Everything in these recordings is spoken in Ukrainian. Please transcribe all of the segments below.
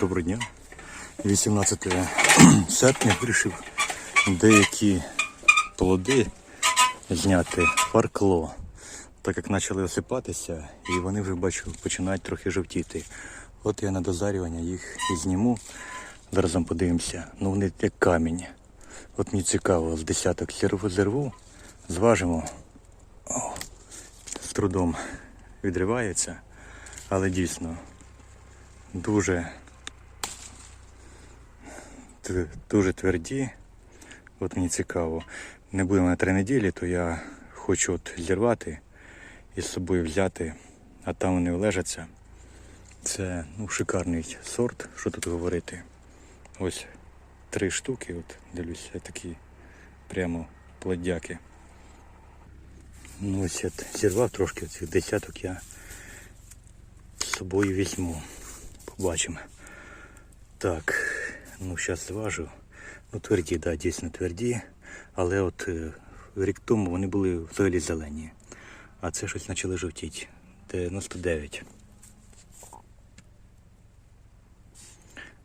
доброго дня. 18 серпня вирішив деякі плоди зняти фаркло. Так як почали осипатися, і вони вже бачу починають трохи жовтіти. От я на дозарювання їх і зніму. Зараз подивимося. Ну вони як камінь. От мені цікаво, з десяток зірву зважимо. О, з трудом відривається, але дійсно дуже, дуже тверді. От мені цікаво. Не будемо на три неділі, то я хочу от зірвати і з собою взяти, а там вони лежаться. Це ну, шикарний сорт, що тут говорити. Ось три штуки, от дивлюся, такі прямо плодяки. Ну ось я зірвав трошки цих десяток я з собою візьму. Побачимо. Так, ну зараз зважу. Ну тверді, да, дійсно тверді. Але от е, рік тому вони були взагалі зелені. А це щось почали жовтіти. 99.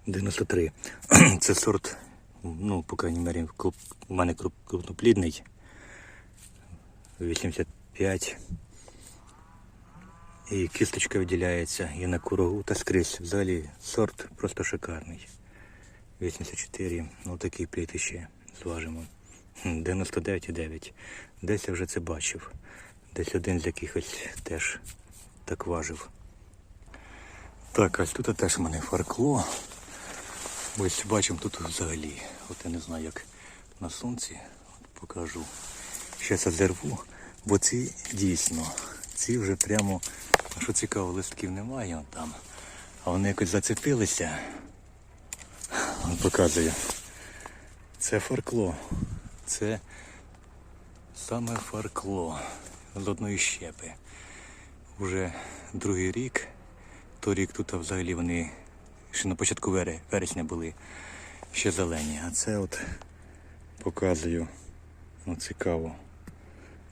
93. Це сорт, ну, по крайній круп- у мене крупноплідний. 85. І кісточка виділяється і на курогу та скрізь. Взагалі сорт просто шикарний. 84. Ну такий плід ще зважимо. 99,9. Десь я вже це бачив. Десь один з якихось теж так важив. Так, ось тут теж у мене фаркло. Ось бачимо тут взагалі. От я не знаю, як на сонці. От покажу. Зараз я бо ці дійсно, ці вже прямо, що цікаво, листків немає там. А вони якось зацепилися. Показує. Це фаркло. Це саме фаркло з одної щепи. Уже другий рік. Торік тут взагалі вони ще на початку вересня були ще зелені. А це от показую. Ну, цікаво.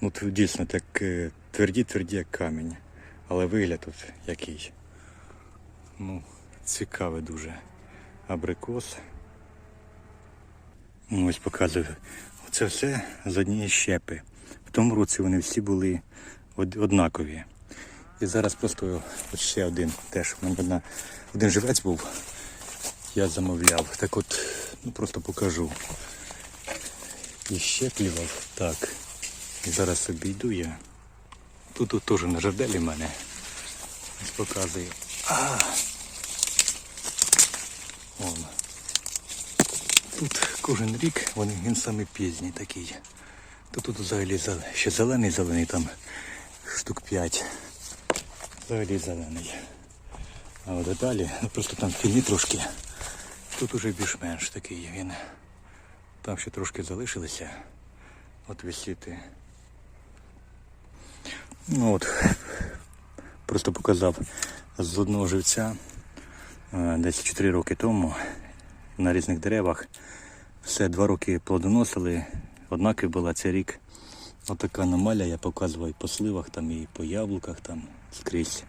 Ну, дійсно так тверді-тверді, як камінь. Але вигляд тут який. Ну, цікаве дуже. Абрикос. Ну, ось показую. Це все з однієї щепи. В тому році вони всі були однакові. І зараз просто от ще один теж. У мене один живець був. Я замовляв. Так от, ну просто покажу. І щеплював. Так. І зараз обійду я. Тут, теж на жарделі в мене. Ось показую. А! Тут кожен рік вони, він саме пізній такий. То тут взагалі ще зелений зелений там штук 5. Взагалі зелений. А от далі, ну просто там фільмі трошки. Тут уже більш-менш такий він. Там ще трошки залишилося. От висіти. Ну от, просто показав з одного живця е, десь 4 роки тому на різних деревах. Все два роки плодоносили, однакові була цей рік. Отака аномалія, я показував і по сливах, там, і по яблуках там скрізь.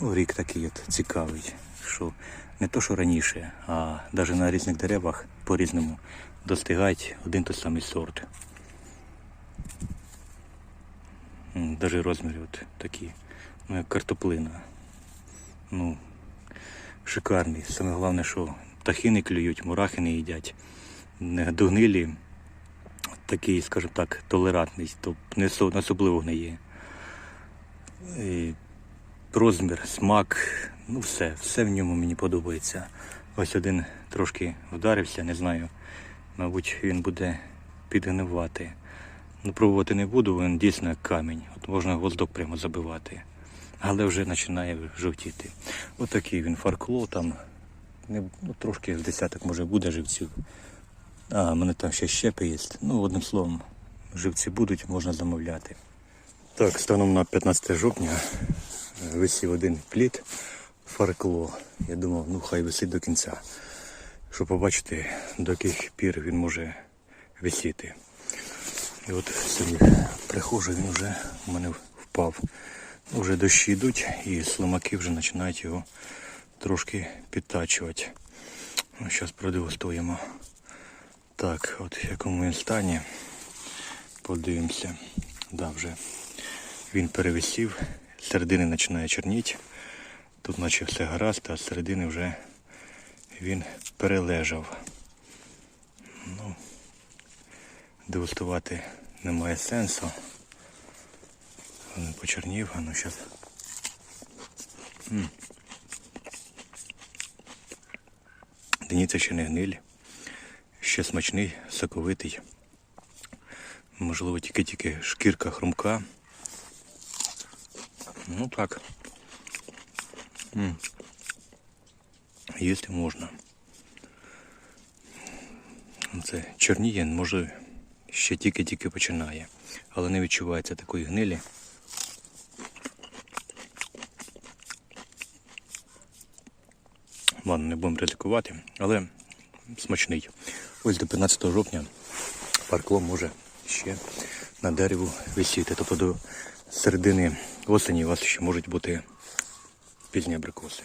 Ну, рік такий от цікавий, що не то, що раніше, а навіть на різних деревах по-різному достигають один той самий сорт. Навіть розміри от такі, ну як картоплина. Ну, шикарний. Саме головне, що птахи не клюють, мурахи не їдять. Не догнилі, такий, скажімо так, толерантний, то не особливо гниє. І розмір, смак, ну все, все в ньому мені подобається. Ось один трошки вдарився, не знаю. Мабуть, він буде підгнивати. Ну, пробувати не буду, він дійсно камінь. От можна гвоздок прямо забивати. Але вже починає жовтіти. Отакий він фаркло, там не, ну, трошки з десяток може буде живців. А, в мене там ще щепи є. Ну, одним словом, живці будуть, можна замовляти. Так, станом на 15 жовтня е, висів один плід фаркло. Я думав, ну хай висить до кінця. Щоб побачити, до яких пір він може висіти. І от сьогодні приходжу, він вже у мене впав. Вже дощі йдуть і слимаки вже починають його трошки підтачувати. Ну, зараз продегустуємо. Так, от в якому він стані. Подивимося. Да, вже він перевисів, з середини починає чорніти. Тут наче все гаразд, а з середини вже він перележав. Ну, дегустувати немає сенсу. Він почернів, а ну зараз. Дивіться ще не гниль. Ще смачний, соковитий. Можливо, тільки-тільки шкірка хрумка. Ну так. М. Їсти можна. Це чорніє, може, ще тільки-тільки починає. Але не відчувається такої гнилі. Ладно, не будемо ризикувати, але смачний. Ось до 15 жовтня паркло може ще на дереву висіти. Тобто до середини осені у вас ще можуть бути пізні абрикоси.